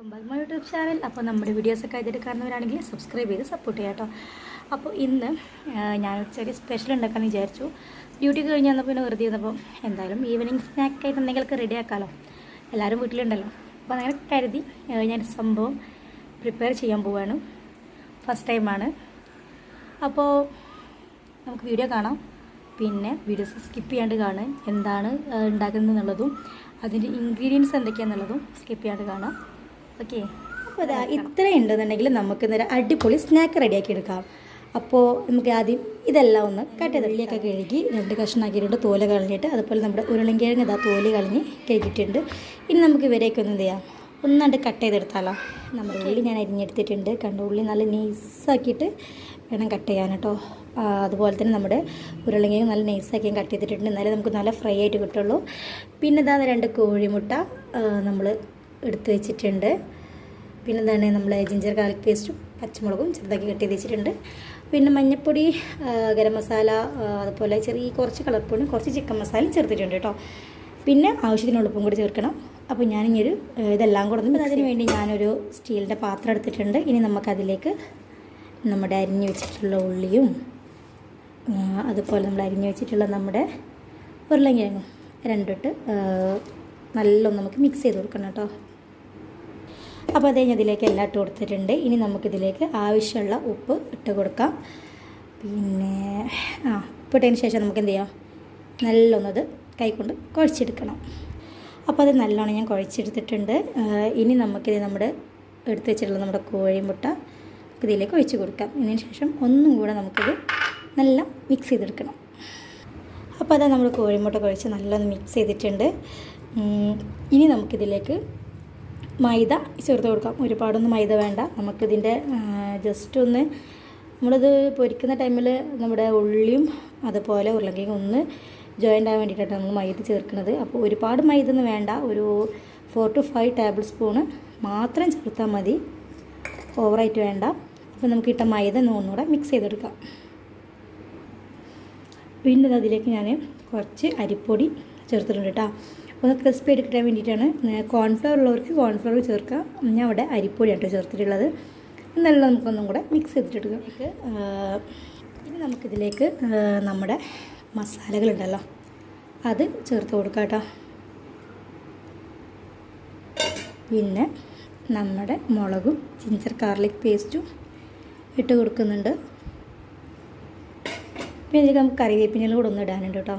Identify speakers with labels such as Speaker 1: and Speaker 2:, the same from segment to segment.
Speaker 1: Welcome back YouTube channel. അപ്പോൾ നമ്മുടെ വീഡിയോസൊക്കെ ആയിട്ട് കാണുന്നവരാണെങ്കിൽ സബ്സ്ക്രൈബ് ചെയ്ത് സപ്പോർട്ട് ചെയ്യാം കേട്ടോ. അപ്പോൾ ഇന്ന് ഞാൻ ചെറിയ സ്പെഷ്യൽ ഉണ്ടാക്കാമെന്ന് വിചാരിച്ചു. ഡ്യൂട്ടി കഴിഞ്ഞ് വന്നപ്പോൾ പിന്നെ വെറുതെ ഇരുന്നപ്പോൾ എന്തായാലും ഈവനിങ് സ്നാക്കായിട്ട് എന്തെങ്കിലുമൊക്കെ റെഡി ആക്കാമല്ലോ എല്ലാവരും വീട്ടിലുണ്ടല്ലോ. അപ്പോൾ അങ്ങനെ കരുതി ഞാൻ സംഭവം പ്രിപ്പയർ ചെയ്യാൻ പോവാണ്. ഫസ്റ്റ് ടൈമാണ് അപ്പോൾ നമുക്ക് വീഡിയോ കാണാം. പിന്നെ വീഡിയോസ് സ്കിപ്പ് ചെയ്യാണ്ട് കാണാൻ എന്താണ് ഉണ്ടാക്കുന്നത് എന്നുള്ളതും അതിന്റെ ഇൻഗ്രീഡിയൻസ് എന്തൊക്കെയാണെന്നുള്ളതും സ്കിപ്പ് ചെയ്യാണ്ട് കാണാം. ഓക്കെ. അപ്പോൾ അതാ ഇത്രയും ഉണ്ടെന്നുണ്ടെങ്കിൽ നമുക്ക് ഇന്നൊരു അടിപൊളി സ്നാക്ക് റെഡിയാക്കി എടുക്കാം. അപ്പോൾ നമുക്ക് ആദ്യം ഇതെല്ലാം ഒന്ന് കട്ട് ചെയ്ത് ഉള്ളിയൊക്കെ കഴുകി രണ്ട് കഷ്ണാക്കിയിട്ടുണ്ട് തോല കളഞ്ഞിട്ട്. അതുപോലെ നമ്മുടെ ഉരുളിങ്കിഴങ്ങ് ഇതാ തോൽ കളഞ്ഞ് കഴുകിയിട്ടുണ്ട്. ഇനി നമുക്ക് ഇവരെയൊക്കെ ഒന്ന് എന്ത് ചെയ്യാം? ഒന്നാണ്ട് കട്ട് ചെയ്തെടുത്താലോ? നമ്മുടെ ഉള്ളി ഞാൻ അരിഞ്ഞെടുത്തിട്ടുണ്ട്. കണ്ട? ഉള്ളി നല്ല നൈസാക്കിയിട്ട് വേണം കട്ട് ചെയ്യാൻ കേട്ടോ. അതുപോലെ തന്നെ നമ്മുടെ ഉരുളങ്കിഴങ്ങ് നല്ല നൈസാക്കി കട്ട് ചെയ്തിട്ടുണ്ട്. എന്നാലേ നമുക്ക് നല്ല ഫ്രൈ ആയിട്ട് കിട്ടുള്ളൂ. പിന്നെ ഇതാണ് രണ്ട് കോഴിമുട്ട നമ്മൾ എടുത്ത് വെച്ചിട്ടുണ്ട്. പിന്നെ എന്താണ് നമ്മൾ ജിഞ്ചർ ഗാർലിക് പേസ്റ്റും പച്ചമുളകും ചെറുതാക്കി കട്ട് ചെയ്ത് വെച്ചിട്ടുണ്ട്. പിന്നെ മഞ്ഞൾപ്പൊടി ഗരം മസാല അതുപോലെ ചെറിയ കുറച്ച് കളർപ്പൊടിയും കുറച്ച് ചിക്കൻ മസാലയും ചേർത്തിട്ടുണ്ട് കേട്ടോ. പിന്നെ ആവശ്യത്തിന് ഉളുപ്പും കൂടി ചേർക്കണം. അപ്പോൾ ഞാനിങ്ങനൊരു ഇതെല്ലാം കൂടെ ഒന്ന് അതിന് വേണ്ടി ഞാനൊരു സ്റ്റീലിന്റെ പാത്രം എടുത്തിട്ടുണ്ട്. ഇനി നമുക്കതിലേക്ക് നമ്മുടെ അരിഞ്ഞു വെച്ചിട്ടുള്ള ഉള്ളിയും അതുപോലെ നമ്മൾ അരിഞ്ഞു വെച്ചിട്ടുള്ള നമ്മുടെ ഉരുളങ്കിഴങ്ങും രണ്ടിട്ട് നല്ലൊന്ന് നല്ലോണം നമുക്ക് മിക്സ് ചെയ്ത് കൊടുക്കണം കേട്ടോ. അപ്പോൾ അതേ ഞാൻ ഇതിലേക്ക് എല്ലാം ഇട്ട് കൊടുത്തിട്ടുണ്ട്. ഇനി നമുക്കിതിലേക്ക് ആവശ്യമുള്ള ഉപ്പ് ഇട്ട് കൊടുക്കാം. പിന്നെ ആ ഉപ്പിട്ടതിന് ശേഷം നമുക്ക് എന്ത് ചെയ്യാം? നല്ലൊന്നത് കൈകൊണ്ട് കുഴച്ചെടുക്കണം. അപ്പോൾ അത് നല്ലോണം ഞാൻ കുഴച്ചെടുത്തിട്ടുണ്ട്. ഇനി നമുക്കിത് നമ്മുടെ എടുത്ത് വെച്ചിട്ടുള്ള നമ്മുടെ കോഴിമുട്ട ഇതിലേക്ക് ഒഴിച്ച് കൊടുക്കാം. ഇതിന് ശേഷം ഒന്നും കൂടെ നമുക്കിത് നല്ല മിക്സ് ചെയ്തെടുക്കണം. അപ്പോൾ അതാ നമ്മൾ കോഴിമുട്ട കുഴച്ച് നല്ലൊന്ന് മിക്സ് ചെയ്തിട്ടുണ്ട്. ഇനി നമുക്കിതിലേക്ക് മൈദ ചേർത്ത് കൊടുക്കാം. ഒരുപാടൊന്നും മൈദ വേണ്ട. നമുക്കിതിന്റെ ജസ്റ്റ് ഒന്ന് നമ്മളിത് പൊരിക്കുന്ന ടൈമിൽ നമ്മുടെ ഉള്ളിയും അതുപോലെ ഉരുളക്കിഴങ്ങ് ഒന്ന് ജോയിന്റ് ആകാൻ വേണ്ടിയിട്ടാണ് നമ്മൾ മൈദ ചേർക്കുന്നത്. അപ്പോൾ ഒരുപാട് മൈദ ഒന്നും വേണ്ട. ഒരു four to five tablespoon മാത്രം ചേർത്താൽ മതി. ഓവറായിട്ട് വേണ്ട. അപ്പോൾ നമുക്ക് ഇട്ട മൈദ ഒന്ന് ഒന്നുകൂടെ മിക്സ് ചെയ്തെടുക്കാം. പിന്നെ അതിലേക്ക് ഞാൻ കുറച്ച് അരിപ്പൊടി ചേർത്തിട്ടുണ്ട് കേട്ടോ ഒന്ന് ക്രിസ്പി എടുക്കാൻ വേണ്ടിയിട്ടാണ്. കോൺഫ്ലവർ ഉള്ളവർക്ക് കോൺഫ്ലവർ ചേർക്കാം. ഞാൻ അവിടെ അരിപ്പൊടിയാണ് കേട്ടോ ചേർത്തിട്ടുള്ളത്. നല്ല നമുക്കൊന്നും കൂടെ മിക്സ് ചെയ്തിട്ടെടുക്കാം. ഇനി നമുക്കിതിലേക്ക് നമ്മുടെ മസാലകളുണ്ടല്ലോ. അത് ചേർത്ത് കൊടുക്കാം കേട്ടോ പിന്നെ നമ്മുടെ മുളകും ജിഞ്ചർ ഗാർലിക് പേസ്റ്റും ഇട്ട് കൊടുക്കുന്നുണ്ട്. പിന്നെ നമുക്ക് കറിവേപ്പിനും കൂടെ ഒന്ന് ഇടാനുണ്ട് കേട്ടോ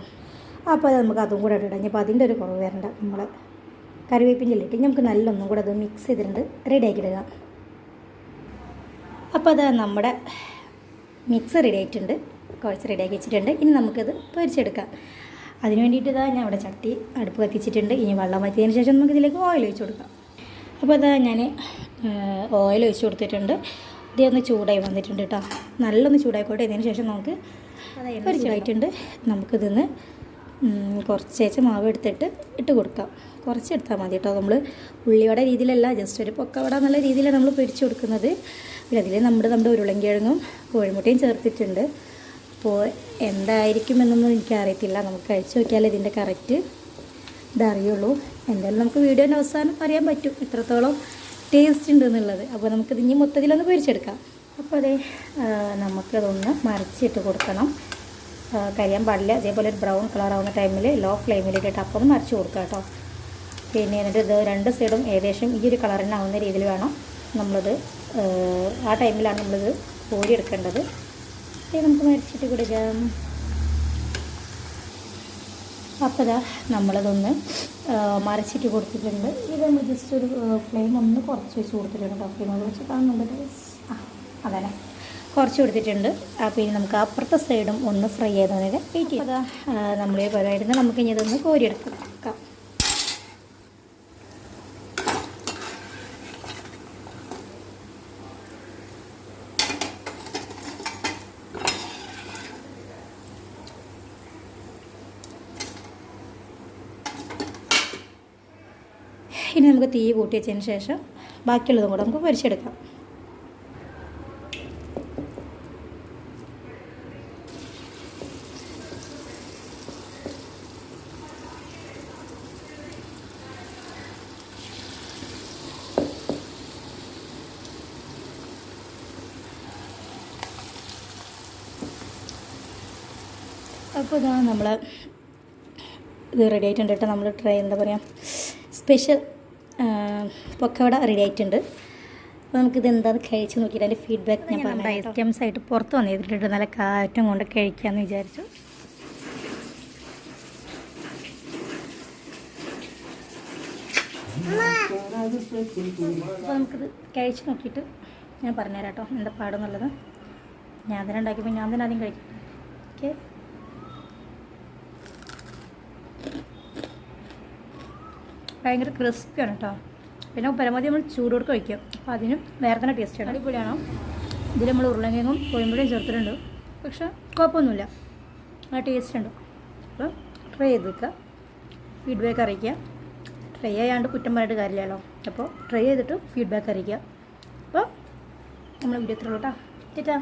Speaker 1: അപ്പോൾ അത് നമുക്ക് അതും കൂടെ ഇടാം അപ്പോൾ അതിന്റെ ഒരു കുറവ് വരണ്ട നമ്മൾ കറിവേപ്പിന്റെ ഇട്ട് നമുക്ക് നല്ലൊന്നും കൂടെ അത് മിക്സ് ചെയ്തിട്ടുണ്ട്. റെഡി ആക്കിയിടുക ഇടുക. അപ്പോൾ അത് നമ്മുടെ മിക്സ് റെഡി ആയിട്ടുണ്ട്. കുറച്ച് റെഡി ആക്കി വെച്ചിട്ടുണ്ട്. ഇനി നമുക്കത് പൊരിച്ചെടുക്കാം. അതിന് വേണ്ടിയിട്ട് ഇതാ ഞാൻ ഇവിടെ ചട്ടി അടുപ്പ് കത്തിച്ചിട്ടുണ്ട്. ഇനി വെള്ളം വറ്റിയതിന് ശേഷം നമുക്ക് ഇതിലേക്ക് ഓയിൽ ഒഴിച്ച് കൊടുക്കാം. അപ്പോൾ അതാ ഞാൻ ഓയിൽ ഒഴിച്ച് കൊടുത്തിട്ടുണ്ട്. ഇതൊന്ന് ഒന്ന് ചൂടായി വന്നിട്ടുണ്ട് കേട്ടോ. നല്ലൊന്ന് ചൂടായിക്കോട്ടെ. ഇതിന് ശേഷം നമുക്ക് പൊരിച്ചതായിട്ടുണ്ട്. നമുക്കിതിന്ന് ഉം, കുറച്ചേച്ച് മാവ് എടുത്തിട്ട് ഇട്ട് കൊടുക്കാം. കുറച്ച് എടുത്താൽ മതി കേട്ടോ. നമ്മൾ ഉള്ളിവട രീതിയിലല്ല ജസ്റ്റ് ഒരു പൊക്കവട എന്നുള്ള രീതിയിലാണ് നമ്മൾ പൊരിച്ച് കൊടുക്കുന്നത്. പിന്നെ അതിൽ നമ്മുടെ നമ്മുടെ ഉരുളൻകിഴങ്ങും കോഴിമുട്ടയും ചേർത്തിട്ടുണ്ട്. അപ്പോൾ എന്തായിരിക്കും എന്നൊന്നും എനിക്കറിയത്തില്ല. നമുക്ക് കഴിച്ച് നോക്കിയാലേ ഇതിന്റെ കറക്റ്റ് ഇതറിയുള്ളൂ. എന്തായാലും നമുക്ക് വീഡിയോന്റെ അവസാനം അറിയാൻ പറ്റും. എത്രത്തോളം ടേസ്റ്റ് ഉണ്ട് എന്നുള്ളത്. അപ്പോൾ നമുക്കിത് ഇനി മൊത്തത്തിലൊന്ന് പൊരിച്ചെടുക്കാം. അപ്പോൾ അതെ നമുക്കതൊന്ന് മറിച്ചിട്ട് കൊടുക്കണം. കരിയാൻ പാടില്ല. അതേപോലെ ഒരു ബ്രൗൺ കളർ ആവുന്ന ടൈമിൽ ലോ ഫ്ലെയിമിലിട്ടിട്ട് അപ്പം ഒന്ന് കൊടുക്കുക കേട്ടോ. പിന്നെ എന്നിട്ട് ഇത് രണ്ട് സൈഡും ഏകദേശം ഈ ഒരു കളറിന് ആവുന്ന രീതിയിൽ വേണം നമ്മളത് ആ, ടൈമിലാണ് നമ്മളിത് പിന്നെ നമുക്ക് മരിച്ചിട്ട് കൊടുക്കാം. അപ്പോൾ ഇതാ നമ്മളതൊന്ന് മരച്ചിട്ട് കൊടുത്തിട്ടുണ്ട്. ഇത് നമ്മൾ ജസ്റ്റ് ഒരു ഫ്ലെയിം ഒന്ന് കുറച്ച് വെച്ച് കൊടുത്തിട്ടുണ്ട് കേട്ടോ. ഫ്ലെയിം വെച്ച് കാണുന്നുണ്ട് ആ അതന്നെ കുറച്ച് കൊടുത്തിട്ടുണ്ട്. അപ്പോൾ ഇനി നമുക്ക് അപ്പുറത്തെ സൈഡും ഒന്ന് ഫ്രൈ ചെയ്ത് തന്നെ വെയിറ്റ് ചെയ്യാം. അതാ നമ്മളെ പോലായിരുന്നു നമുക്ക് ഇനി ഇതൊന്ന് കോരിയെടുക്കാം. ഇനി നമുക്ക് തീ കൂട്ടി വെച്ചതിന് ശേഷം ബാക്കിയുള്ളതും കൂടെ നമുക്ക് പൊരിച്ചെടുക്കാം. അപ്പോൾ ഇതാ നമ്മൾ ഇത് റെഡി ആയിട്ടുണ്ട് കേട്ടോ. നമ്മൾ ട്രൈ എന്താ പറയുക സ്പെഷ്യൽ പൊക്കവട റെഡി ആയിട്ടുണ്ട്. അപ്പോൾ നമുക്കിത് എന്താണെന്ന് കഴിച്ച് നോക്കിയിട്ട് അതിന്റെ ഫീഡ്ബാക്ക് ഞാൻ പറഞ്ഞു ഐറ്റംസ് ആയിട്ട് പുറത്ത് വന്നിട്ടിട്ട് നല്ല കാറ്റും കൊണ്ട് കഴിക്കാമെന്ന് വിചാരിച്ചു. അപ്പോൾ നമുക്കിത് കഴിച്ച് നോക്കിയിട്ട് ഞാൻ പറഞ്ഞുതരാം കേട്ടോ. എന്താ പാടെന്നുള്ളത്. ഞാൻ തന്നെ ഉണ്ടാക്കിയപ്പോൾ ഞാൻ തന്നെ ആദ്യം കഴിക്കും. ഓക്കെ. ഭയങ്കര ക്രിസ്പിയാണ് കേട്ടോ പിന്നെ പരമാവധി നമ്മൾ ചൂടോട് കഴിക്കും. അപ്പോൾ അതിനും വേറെ തന്നെ ടേസ്റ്റാണ് അടിപൊളിയാണോ? ഇതിൽ നമ്മൾ ഉരുളങ്കിഴങ്ങും കോയമ്പുഴയും ചേർത്തിട്ടുണ്ട്. പക്ഷെ കുഴപ്പമൊന്നുമില്ല. ആ ടേസ്റ്റ് ഉണ്ട്. അപ്പോൾ ട്രൈ ചെയ്ത് വെക്കുക ഫീഡ്ബാക്ക് അറിയിക്കുക. ട്രൈ ചെയ്യാണ്ട് കുറ്റം പറഞ്ഞിട്ട് കാര്യമില്ലല്ലോ. അപ്പോൾ ട്രൈ ചെയ്തിട്ട് ഫീഡ്ബാക്ക് അറിയിക്കുക. അപ്പോൾ നമ്മൾ വീഡിയോ എത്ര കേട്ടോ ചേട്ടാ